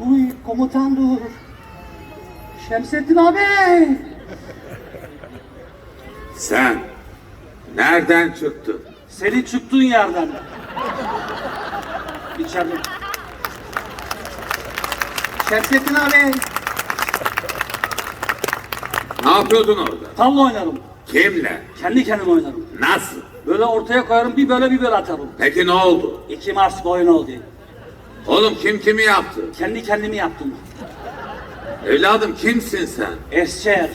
Uy komutan dur. Şemsettin abi. Sen nereden çıktın? Senin çıktığın yerden. İçeride. Şemsettin abi. Ne yapıyordun orada? Tavla oynarım. Kimle? Kendi kendime oynarım. Nasıl? Böyle ortaya koyarım bir böyle bir böyle atarım. Peki ne oldu? İki Mars bir oyun oldu. Oğlum kim kimi yaptı? Kendi kendimi yaptım. Evladım kimsin sen? Esçer.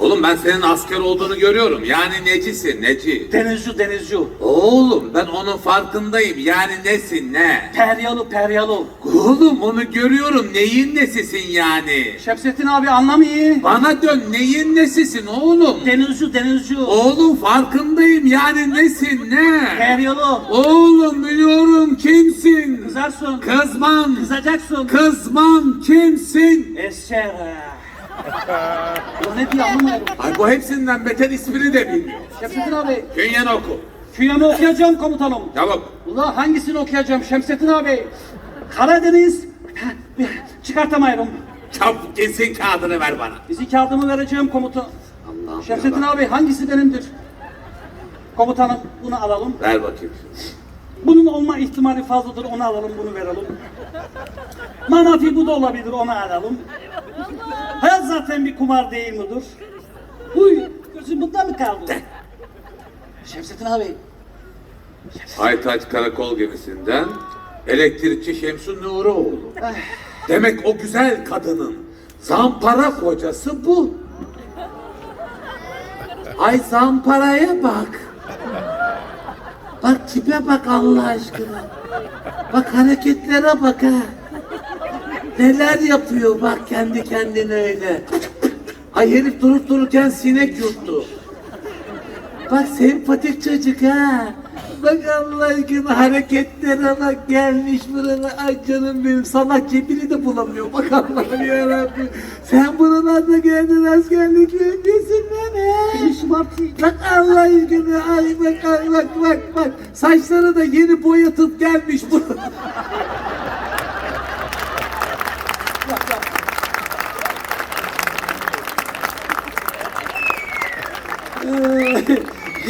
Oğlum ben senin asker olduğunu görüyorum. Yani necisin neci? Denizci denizci. Oğlum ben onun farkındayım. Yani nesin ne? Peryalı peryalı. Oğlum onu görüyorum. Neyin nesisin yani? Şemsettin abi anlamıyor. Bana dön neyin nesisin oğlum? Denizci denizci. Oğlum farkındayım yani nesin ne? Peryalı. Oğlum biliyorum kimsin? Kızarsın. Kızmam. Kızacaksın. Kızmam kimsin? Esçer. Ne diyor anlamadım. Ay bu hepsinden beter ismini de bilmiyor. Şemsettin abi. Künyen oku. Künyemi okuyacağım komutanım. Çabuk. Ula hangisini okuyacağım Şemsettin abi? Karadeniz. Çıkartamayırım. Çabuk kesin kağıdını ver bana. Bizi kağıdımı vereceğim komutan. Allah'ım Şemsettin abi hangisi benimdir? Komutanım bunu alalım. Ver bakayım. Bunun olma ihtimali fazladır onu alalım bunu verelim. Manafi bu da olabilir onu alalım. Hayat zaten bir kumar değil midir? Uy gözüm bunda mı kaldı? Şemsettin abi. Aytaç Karakol gemisinden elektrikçi Şemsun Nuroğlu. Demek o güzel kadının zampara kocası bu. Ay zamparaya bak. Bak tipe bak Allah aşkına. Bak hareketlere bak ha. Neler yapıyor bak kendi kendine öyle. Ay herif durup dururken sinek yuttu. Bak sempatik çocuk ha. Bak Allah aşkına hareketlere bak gelmiş buraya. Ay canım benim salak cebini de bulamıyor. Bak Allah'ım yarabbim. Sen buralarda geldin askerlik ne Beni şımartıyor. Bak Allah aşkına ay bak ay bak bak bak. Saçları da yeni boyatıp gelmiş bu.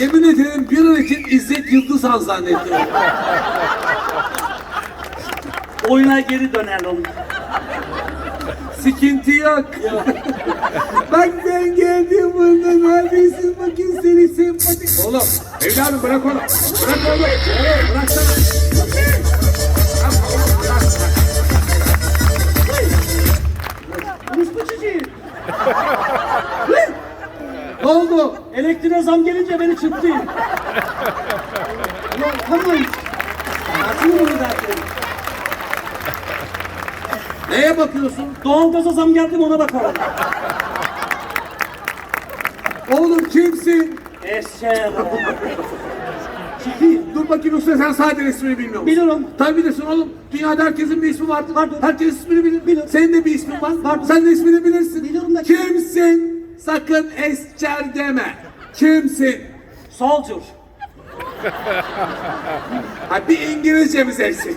Yemin ederim bir an için İzzet Yıldızhan zannettim. Oyuna geri dönelim. Sıkıntı yok. Bak sen geldin burada neredesin bakayım seni sempatik. Oğlum evladım bırak onu. Bırak oğlum. Oğlum bıraksana. Elektriğe zam gelince beni çıktı. Ulan tamam. Açın bunu zaten. Neye bakıyorsun? Doğalgaza zam geldi mi ona bakalım. Oğlum kimsin? Eşeğe Dur bakayım usta sen sadece ismini bilmiyor musun? Biliyorum. Tabii bilirsin oğlum. Dünyada herkesin bir ismi vardır. Vardır. Herkes ismini bilir. Bilir. Senin de bir ismin var. Vardır. Sen de ismini bilirsin. Biliyorum da- Kimsin? Sakın esçer deme. Kimsin? Soldier. Ha bir İngilizcemiz eksik.